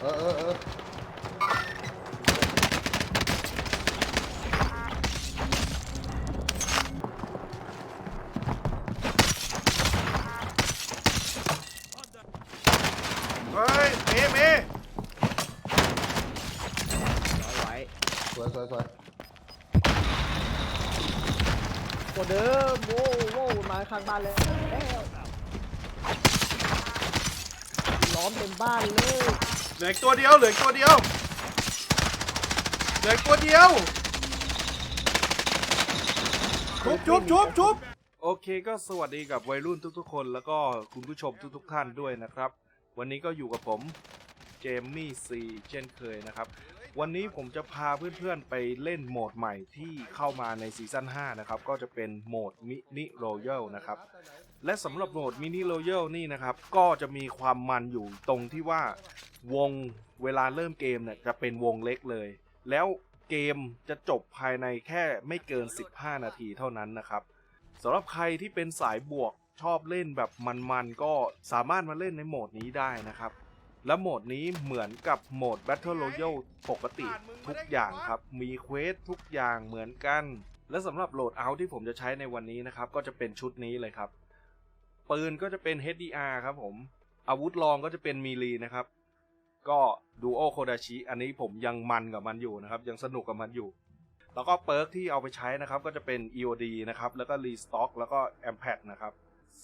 เออเออเออเฮ้ยเมย์เมย์ร้อยไว้สวยสวยสวยตัวเดิมโว้โว้มาข้างบ้านเลยแล้วล้อมเต็มบ้านเลย เหลืออีกตัวเดียวเหลืออีกตัวเดียวเหลืออีกตัวเดียวชุบชุบชุบชุบโอเคก็สวัสดีกับวัยรุ่นทุกๆ คนแล้วก็คุณผู้ชมทุกๆท่านด้วยนะครับ วันนี้ก็อยู่กับผมเจมมี่ซีเช่นเคยนะครับ วันนี้ผมจะพาเพื่อนๆไปเล่นโหมดใหม่ที่เข้ามาในซีซั่น5นะครับ ก็จะเป็นโหมดมินิโรยัลนะครับ และสำหรับโหมดมินิโรยัลนี่นะครับ ก็จะมีความมันอยู่ตรงที่ว่า วงเวลาเริ่มเกมเนี่ยจะเป็นวงเล็กเลย แล้วเกมจะจบภายในแค่ไม่เกิน 15 นาทีเท่านั้นนะครับสำหรับใครที่เป็นสายบวกชอบเล่นแบบมันๆก็สามารถมาเล่นในโหมดนี้ได้นะครับ และโหมดนี้เหมือนกับโหมด Battle Royale ปกติทุกอย่างครับ มีเควสทุกอย่างเหมือนกัน และสำหรับโหลดเอาที่ผมจะใช้ในวันนี้นะครับ ก็จะเป็นชุดนี้เลยครับ ปืนก็จะเป็น HDR ครับผม อาวุธรองก็จะเป็นมีลีนะครับ ก็ดูโอโคดาชิ อันนี้ผมยังมันกับมันอยู่นะครับ ยังสนุกกับมันอยู่ แล้วก็เปิร์กที่เอาไปใช้นะครับ ก็จะเป็น EOD นะครับ แล้วก็ Restock แล้วก็ a m p a c นะครับ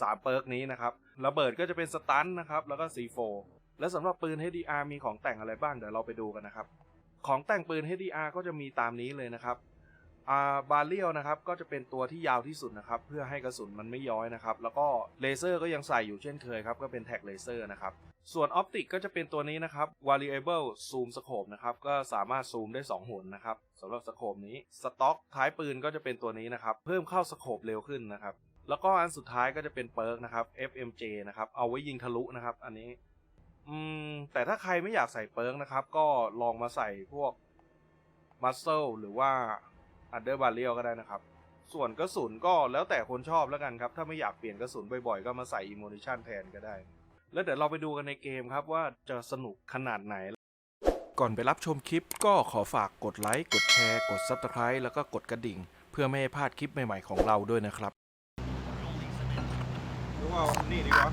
สามเปิร์กนี้นะครับระเบิดก็จะเป็นสตันนะครับ แล้วก็ C4 และสำหรับปืน HDR มีของแต่งอะไรบ้างเดี๋ยวเราไปดูกันนะครับ ของแต่งปืน HDR ก็จะมีตามนี้เลยนะครับ อ่าบาเรียลนะครับก็จะเป็นตัวที่ยาวที่สุดนะครับเพื่อให้กระสุนมันไม่ย้อยนะครับแล้วก็เลเซอร์ก็ยังใส่อยู่เช่นเคยครับก็เป็นแท็กเลเซอร์นะครับส่วนออปติกก็จะเป็นตัวนี้นะครับ variable zoom scope นะครับก็สามารถซูมได้2หนนะครับสำหรับสโคปนี้สต็อกท้ายปืนก็จะเป็นตัวนี้นะครับเพิ่มเข้าสโคปเร็วขึ้นนะครับแล้วก็อันสุดท้ายก็จะเป็นเปิร์กนะครับ FMJ นะครับเอาไว้ยิงทะลุนะครับอันนี้อืมแต่ถ้าใครไม่อยากใส่เปิร์กนะครับก็ลองมาใส่พวก muscle หรือว่า under barrel ก็ได้นะครับ ส่วนกระสุนก็แล้วแต่คนชอบแล้วกันครับ ถ้าไม่อยากเปลี่ยนกระสุนบ่อยๆ ก็มาใส่ immunition แทนก็ได้ แล้วเดี๋ยวเราไปดูกันในเกมครับว่าจะสนุกขนาดไหน ก่อนไปรับชมคลิปก็ขอฝากกดไลค์กดแชร์กด subscribe แล้วก็กดกระดิ่ง เพื่อไม่ให้พลาดคลิปใหม่ๆของเราด้วยนะครับรู้ว่านี่ดีกว่า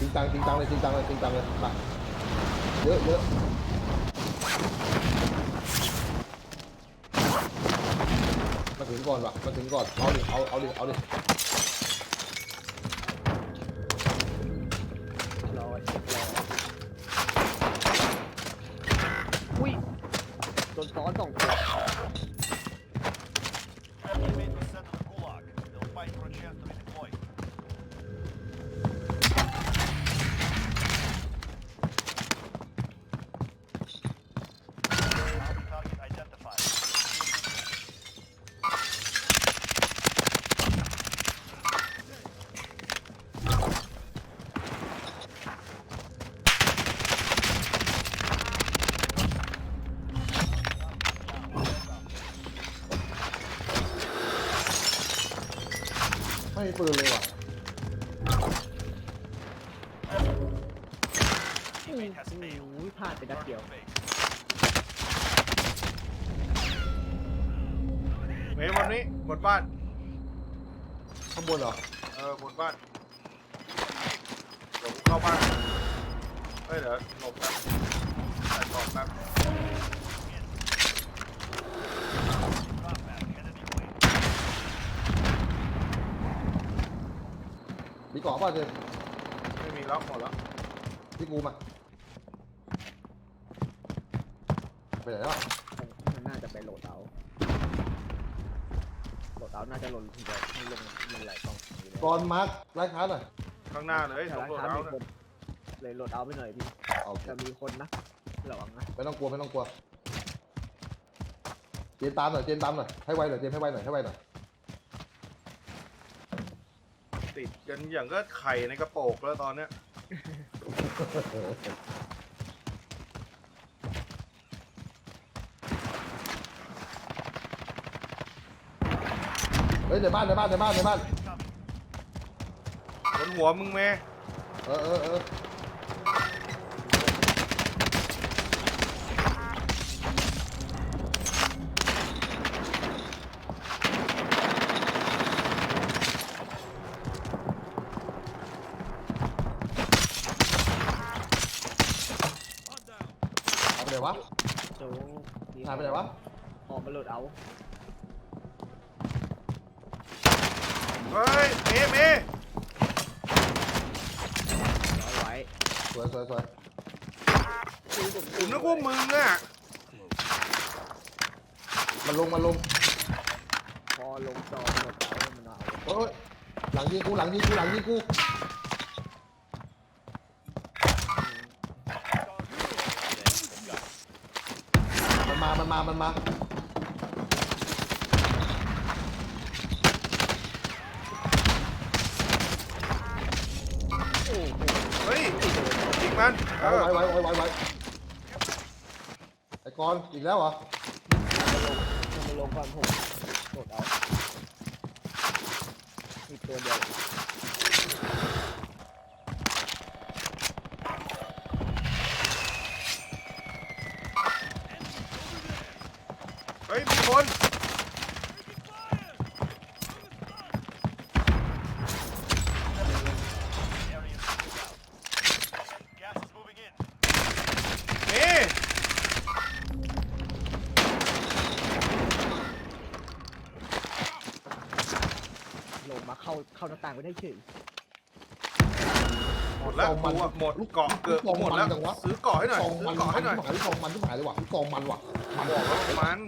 จริงจังจริงจังเลยจริงจังเลยจริงจังเลยมาเยอะเยอะมา ถึงก่อนว่ะมาถึงก่อน เอาดิเอาเอาดิเอาดิรอรออุ้ยโดนซ้อนสองตัว ไม่มีปืนเลยว่ะ Teammate has failed. อุ้ยพลาดไปนัดเดียว Fake. เมย์วันนี้บนบ้านข้างบนเหรอ เออบนบ้านเดี๋ยวกูเข้าบ้านเฮ้ยเดี๋ยวหลบแป๊บใส่กรอบแป๊บ เกาะป่ะเจมไม่มีแล้วหมดแล้วพี่กูมาไปไหนแล้วมันน่าจะไปโหลดเอาโหลดเอาน่าจะหล่นถึงจะไม่ลงมันไหลต้องอยู่แล้วก่อนมาร์คไร้ค้าหน่อยข้างหน้าเลยแต่สองร้านโหลดค้าเอามีเนี่ยคนเลยโหลดเอาไปหน่อยพี่โอเคจะมีคนนะระวังนะไม่ต้องกลัวไม่ต้องกลัวเจนตามหน่อยเจนตามหน่อยให้ไวหน่อยเจนให้ไวหน่อยให้ไวหน่อย ติดกันอย่างก็ไข่ในกระโปรงแล้วตอนเนี้ย เฮ้ยในบ้านในบ้านในบ้านในบ้าน บนหัวมึงเมย์เออเออเออ ไหนวะโจ๊กหายไปไหนวะออกมาโหลดเอา เฮ้ยเมย์เมย์เอาไว้สวยสวยสวยผมนึกว่ามึงอะมันลงมันลงพอลงจอโหลดเอามันเอาโอ้ยหลังยิงกูหลังยิงกูหลังยิงกู มันมา มันมามันมาโอ้โหเฮ้ยยิงมันเออไว้ไว้ไว้ไว้ไว้ไอ้กอนอีกแล้วเหรอ มันมาลงก่อนผมโหลดเอาอีกตัวเดียว เมย์ลงมาเข้าเข้าหน้าต่างไปได้เฉย หมดแล้วกูอะหมดเกาะเกือบหมดแล้วซื้อเกาะให้หน่อยซองซื้มัอนเกาะให้หน่อยที่หายที่ซองมันที่หายเลยว่ะที่ซองมันว่ะมันบอกว่ามัน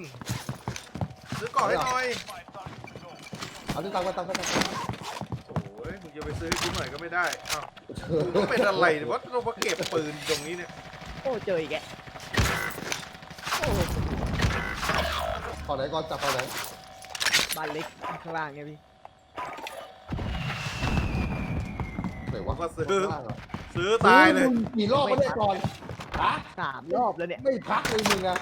ซื้อเกาะให้หน่อย Five targets to go. เอาที่ตังค์ไปตังค์ไปตังค์ไปโอ้ยมึงจะไปซื้อให้กูหน่อยก็ไม่ได้อ้าวกูก็เป็นอะไรเนี่ยวะเรามาเก็บปืนตรงนี้เนี่ยโอ้เจออีกแกโอ้ขอไหนก่อนจับขอไหนบ้านเล็กข้างล่างไงพี่ไหนวะก็ซื้อข้างล่างเหรอซื้อตายเลยมึงกี่รอบไม่ได้ก่อนฮะสามรอบแล้วเนี่ยไม่พักเลยมึงอะ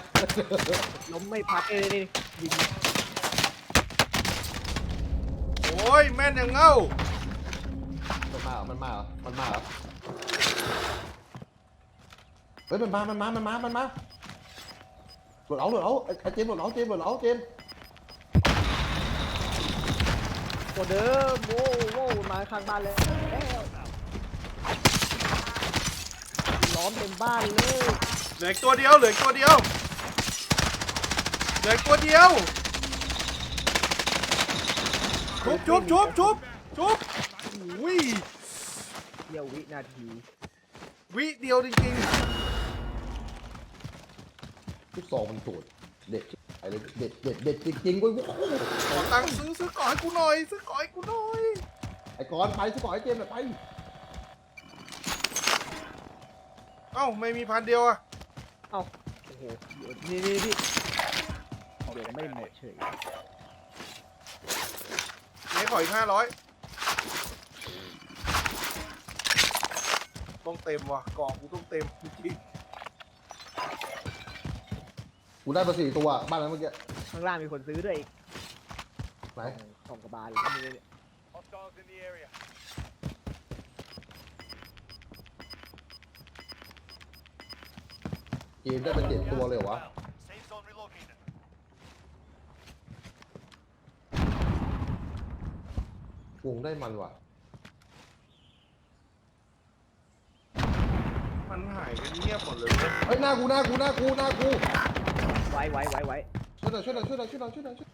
ล้มไม่พักเลยนี่ยิง โอ้ยแม่นยังเง่ามันมาเหรอมันมาเหรอมันมาเหรอเฮ้ยมันมา มันมา มันมา มันมาหลุดเอาหลุดเอาไอ้ไอ้เจมส์หลุดเอาเจมส์หลุดเอาเจมส์ตัวเดิมโว้โว้มาข้างบ้านเลยแล้วล้อมเต็มบ้านเลยเหลืออีกตัวเดียวเหลืออีกตัวเดียวเหลืออีกตัวเดียว ชุบชุบชุบชุบชุบอุ้ยเดียววินาทีวิเดียวจริงทุกซองมันโดดเด็ดไอ้เลยเด็ดเด็ดเด็ดจริงๆเว้ยๆขอตังค์ซื้อซื้อก่อให้กูหน่อย ซื้อก่อให้กูหน่อยไอ้กอนไปสปอยไอ้เจมส์หน่อยไปเอ้าไม่มีพันเดียวอะเอ้าโอ้โหนี่นี่พี่เดี๋ยวไม่หมดเฉย ไม่ขออีกห้าร้อยต้องเต็มว่ะกล่องกูต้องเต็มจริงกูได้มาสี่ตัวบ้านนั้นเมื่อกี้ข้างล่างมีคนซื้อด้วยอีกไหนสองกระบาลเลยนี่เนี่ย Hostiles in the area. เกมได้เป็นเจ็ดตัวเลยเหรอวะ วงได้มันว่ะๆมันหายไปเงียบหมดเลยเว้ยเฮ้ยหน้ากูหน้ากูหน้ากูหน้ากูไว้ไว้ไว้ไว้ช่วยหน่อยช่วยหน่อยช่วยหน่อยช่วยหน่อยช่วยหน่อยช่วย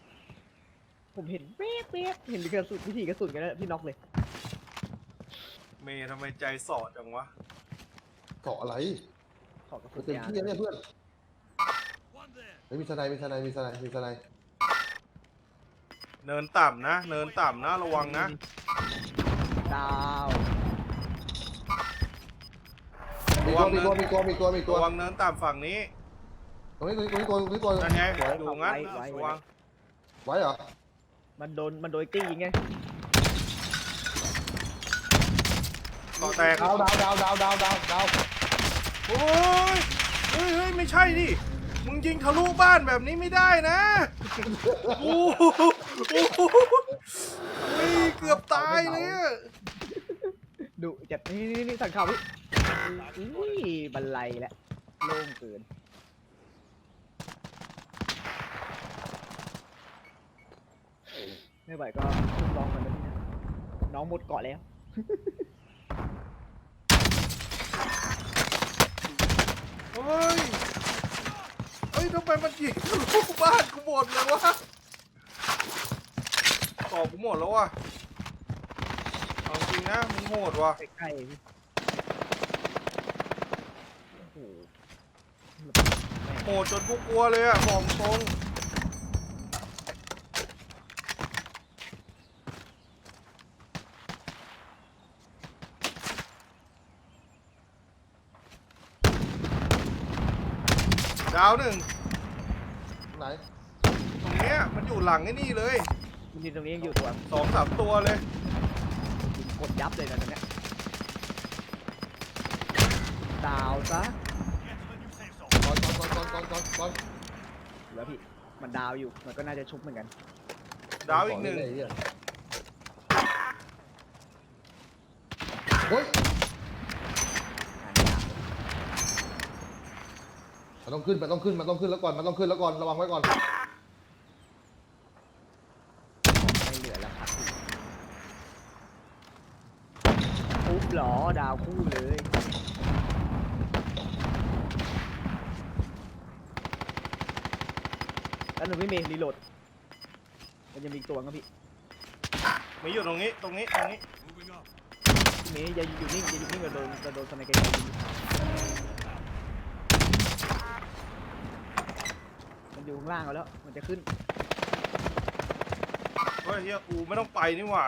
ผมเห็นเป๊ะเป๊ะเห็นกระสุนวิธีกระสุนกันแล้วพี่น็อกเลย เมย์ทำไมใจสอดจังวะ เกาะอะไรขอกระสุมันนเต็มยางที่แล้วเนี่ยเพื่อนเฮ้ยมีสไนด์มีสไนด์มีสไนด์มีสไนด์ เนินต่ำนะ เนินต่ำนะ ระวังนะ ดาวมีตัวมีตัวมีตัวมีตัวมีตัวระวังเนินต่ำฝั่งนี้ตรงนี้ตรงนี้ตรงนี้ตัวตรงนี้ตัวนั่นไงอยู่งั้นระวังไว้เหรอมันโดนมันโดนตี้ยิงไงต่อแตกดาวดาวดาวดาวดาวดาวดาวโอ้ยเฮ้ยเฮ้ยไม่ใช่ดิมึงยิงทะลุบ้านแบบนี้ไม่ได้นะโอ้โห โอ้โหเฮ้ยเกือบตายเลยอะดุจัดนี่นี่นี่สั่งข่าวพี่อุ้ยบันไลแล้วโล่งเกินไม่ไหวก็ลองกันนะพี่นะน้องหมดเกาะแล้ว เฮ้ยเอ้ยทำไมมันยิงลูกบ้านกูหมดเลยวะ ตอบกูหมดแล้ววะเอาจริงนะมึงโหดวะใกล้ๆพี่โอ้โหแม่งโหดจนกูกลัวเลยอะบอกตรงดาวหนึ่งไหน ตรงเนี้ยมันอยู่หลังไอ้นี่เลย คุณยินตรงนี้ยังอยู่ตัวสองสามตัวเลย ยิงกดยับเลยนะตรงเนี้ยดาวซะ Get to the new safe zone. ก่อนก่อนก่อนก่อนก่อนก่อนแล้วพี่มันดาวอยู่มันก็น่าจะชุบเหมือนกันดาวอีกหนึ่งไเยเฮ้ยหาดาวมันต้องขึ้นมันต้องขึ้นมันต้องขึ้นแล้วก่อนมันต้องขึ้นแล้วก่อนระวังไว้ก่อน ไม่เหลือแล้วครับ ปุ๊บเหรอดาวคู่เลยแล้วหนูไม่มีรีโหลด มันจะมีอีกตัวครับพี่มีอยู่ตรงนี้ ตรงนี้ ตรงนี้ พี่เมย์อย่าอยู่นิ่งอย่าอยู่นิ่งจะโดนจะโดนสไนเกอร์ยิงมันอยู่ข้างล่างเอาแล้ว มันจะขึ้น เฮียกูไม่ต้องไปนี่หว่า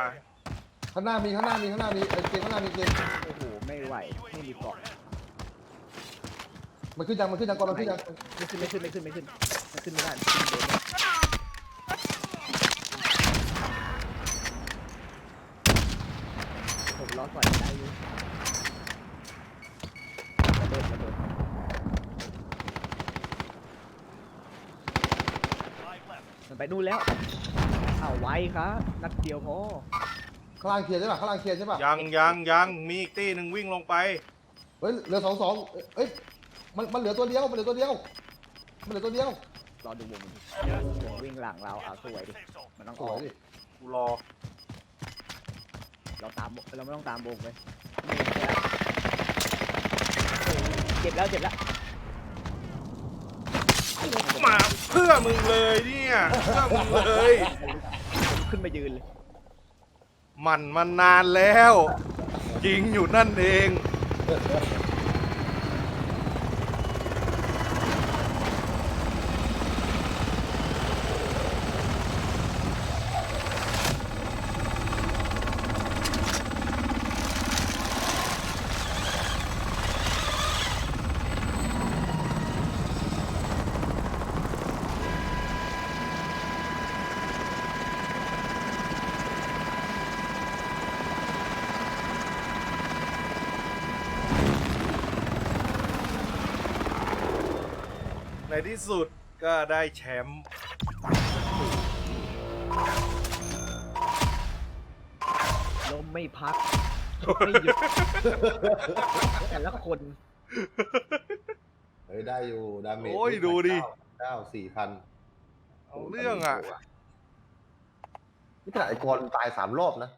ข้างหน้ามีข้างหน้ามีข้างหน้ามีไอ้เกมข้างหน้ามีเกมโอ้โห ไม่ไหว ไม่มีเกาะมันขึ้นยังมันขึ้นยังก่อนมันขึ้นยังไม่ขึ้น ไม่ขึ้น ไม่ขึ้น ไม่ขึ้นไม่ขึ้นไม่ได้ขึ้นโดนเลยผมล้อก่อนได้อยู่ระเบิดระเบิดมันไปนู่นแล้ว เอาไว้ครับนัดเดียวพอข้างล่างเคลียร์ใช่ป่ะข้างล่างเคลียร์ใช่ป่ะยังยังยังมีอีกตีหนึ่งวิ่งลงไป เฮ้ยเหลือสองสองเอ้ยมันมันเหลือตัวเดียวมันเหลือตัวเดียวมันเหลือตัวเดียวรอดูวงมันดิวงวิ่งหลังเราเอาสวยดิ Safe zone. มันต้องสอวอยกดิกูรอ เราตามเราไม่ต้องตามวงเลยนี่เจ็บแล้วเจ็บแล้วมาเพื่อมึงเลยเนี่ยเพื่อมึงเลย ขึ้นมายืนเลย มันมานานแล้วยิงอยู่นั่นเอง ในที่สุดก็ได้แชมป์ลมไม่พักไม่หยุด แต่ละคน เฮ้ยได้อยู่ ดาเมจโอ้ยดูดิ เก้าสี่พันเอาเรื่องอะ นี่ขนาดไอ้กรตายสามรอบนะ